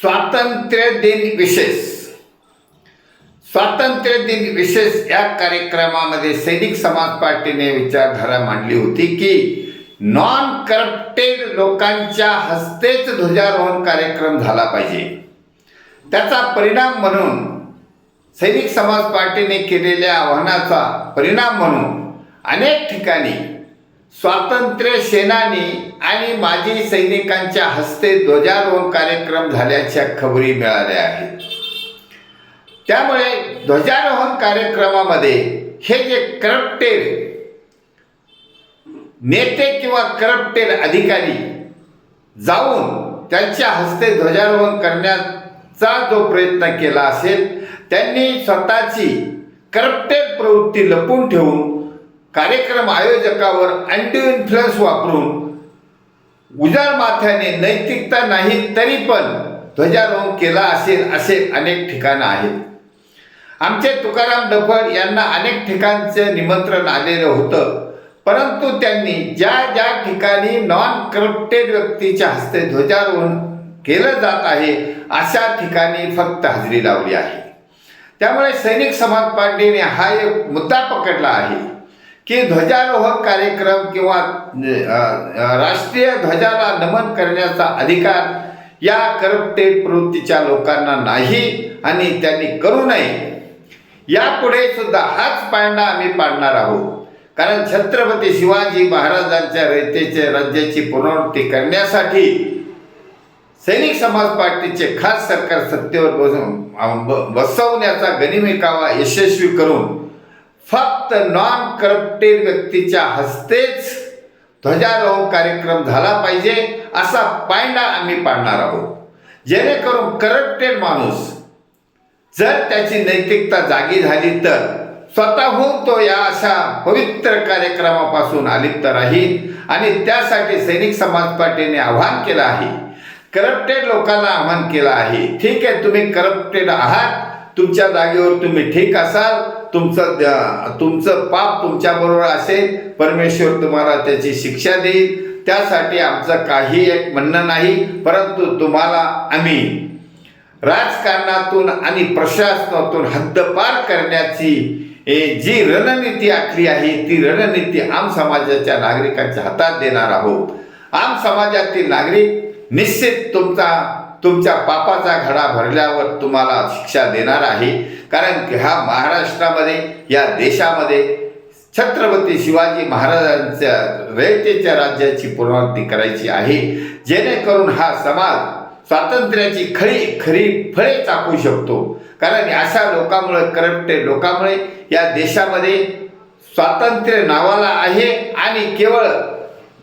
स्वातंत्र्य दिन विशेष. स्वातंत्र्य दिन विशेष या कार्यक्रमामध्ये सैनिक समाज पार्टीने विचारधारा मांडली होती की नॉन करप्टेड लोकांच्या हस्तेच ध्वजारोहण कार्यक्रम झाला पाहिजे. त्याचा परिणाम म्हणून सैनिक समाज पार्टीने केलेल्या आव्हानाचा परिणाम म्हणून अनेक ठिकाणी स्वातंत्र्य सेनानी आणि माजी सैनिकांच्या हस्ते ध्वजारोहण कार्यक्रम झाल्याच्या खबरी मिळाल्या आहेत. त्यामुळे ध्वजारोहण कार्यक्रमामध्ये हे जे करप्टेड नेते किंवा करप्टेड अधिकारी जाऊन त्यांच्या हस्ते ध्वजारोहण करण्याचा जो प्रयत्न केला असेल त्यांनी स्वतःची करप्टेड प्रवृत्ती लपून ठेवून कार्यक्रम आयोजकावर अँटी इन्फ्लुएन्स वापरून उजाड माथ्याने नैतिकता नाही तरी पण ध्वजारोहण केला असेल असे अनेक ठिकाणं आहेत. आमचे तुकाराम डफड यांना अनेक ठिकाणचं निमंत्रण आलेलं होतं. परंतु त्यांनी ज्या ज्या ठिकाणी नॉन करप्टेड व्यक्तीच्या हस्ते ध्वजारोहण केलं जात आहे अशा ठिकाणी फक्त हजेरी लावली आहे. त्यामुळे सैनिक समाज पार्टीने हा एक मुद्दा पकडला आहे. की ध्वजारोहण कार्यक्रम किंवा राष्ट्रीय ध्वजाला नमन करण्याचा अधिकार या करप्टे प्रवृत्तीच्या लोकांना नाही आणि त्यांनी करू नये. यापुढे सुद्धा हाच पाळणा आम्ही पाडणार आहोत. कारण छत्रपती शिवाजी महाराजांच्या रयतेचे राज्याची पुनरावृत्ती करण्यासाठी सैनिक समाज पार्टीचे खास सरकार सत्तेवर बसून ब- बसवण्याचा गनिमेकावा यशस्वी करून फक्त नॉन करप्टेड व्यक्तीच्या हस्तेच ध्वजारोहण कार्यक्रम झाला पाहिजे असा पायंडा आम्ही पाडणार आहोत. जेणेकरून करप्टेड माणूस जर त्याची नैतिकता जागी झाली तर स्वतःहून तो या अशा पवित्र कार्यक्रमापासून अलिप्त राहील आणि त्यासाठी सैनिक समाज पार्टीने आव्हान केलं आहे. करप्टेड लोकांना आव्हान केलं आहे. ठीक आहे तुम्ही करप्टेड आहात. तुमच्या जागेवर तुम्ही ठीक असाल तुमचं द- तुमचं पाप तुमच्याबरोबर असेल परमेश्वर तुम्हाला त्याची शिक्षा देईल. त्यासाठी आमचं काही एक म्हणणं नाही परंतु तुम्हाला आम्ही राजकारणातून आणि प्रशासनातून हद्दपार करण्याची जी रणनीती आखली आहे ती रणनीती आम समाजाच्या नागरिकांच्या हातात देणार आहोत. आम समाजातील नागरिक निश्चित तुमचा तुमच्या पापाचा घडा भरल्यावर तुम्हाला शिक्षा देणार आहे. कारण ह्या महाराष्ट्रामध्ये या देशामध्ये छत्रपती शिवाजी महाराजांच्या रयतेच्या राज्याची पुनरावृत्ती करायची आहे. जेणेकरून हा समाज स्वातंत्र्याची खरी खरी फळे चाकू शकतो. कारण अशा लोकांमुळे करप्टेड लोकांमुळे या देशामध्ये स्वातंत्र्य नावाला आहे आणि केवळ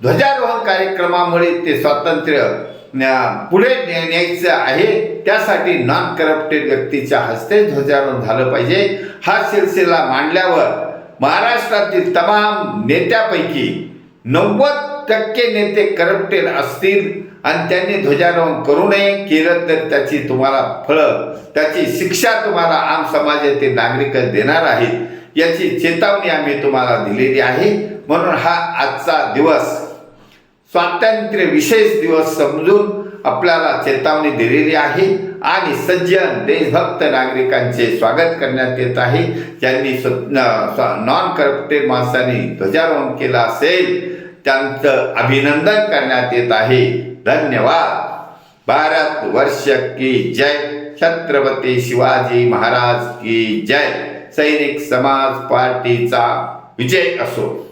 ध्वजारोहण कार्यक्रमामुळे ते स्वातंत्र्य पुढे न्यायचं आहे. त्यासाठी नॉन करप्टेड व्यक्तीच्या हस्ते ध्वजारोहण झालं पाहिजे. हा सिलसिला मांडल्यावर महाराष्ट्रातील तमाम नेत्यापैकी नव्वद टक्के नेते करप्टेड असतील आणि त्यांनी ध्वजारोहण करू नये. केलं तर त्याची तुम्हाला फळं त्याची शिक्षा तुम्हाला आम समाजातील नागरिक देणार आहेत. याची चेतावणी आम्ही तुम्हाला दिलेली आहे. म्हणून हा आजचा दिवस स्वातंत्र्य विशेष दिवस समजून आपल्याला चेतावणी दिलेली आहे आणि सज्जन देशभक्त नागरिकांचे स्वागत करण्यात येत आहे. ज्यांनी नॉन करप्टेड माणसांनी ध्वजारोहण केलं असेल त्यांचं अभिनंदन करण्यात येत आहे. धन्यवाद. भारत वर्ष की जय. छत्रपती शिवाजी महाराज की जय. सैनिक समाज पार्टीचा विजय असो.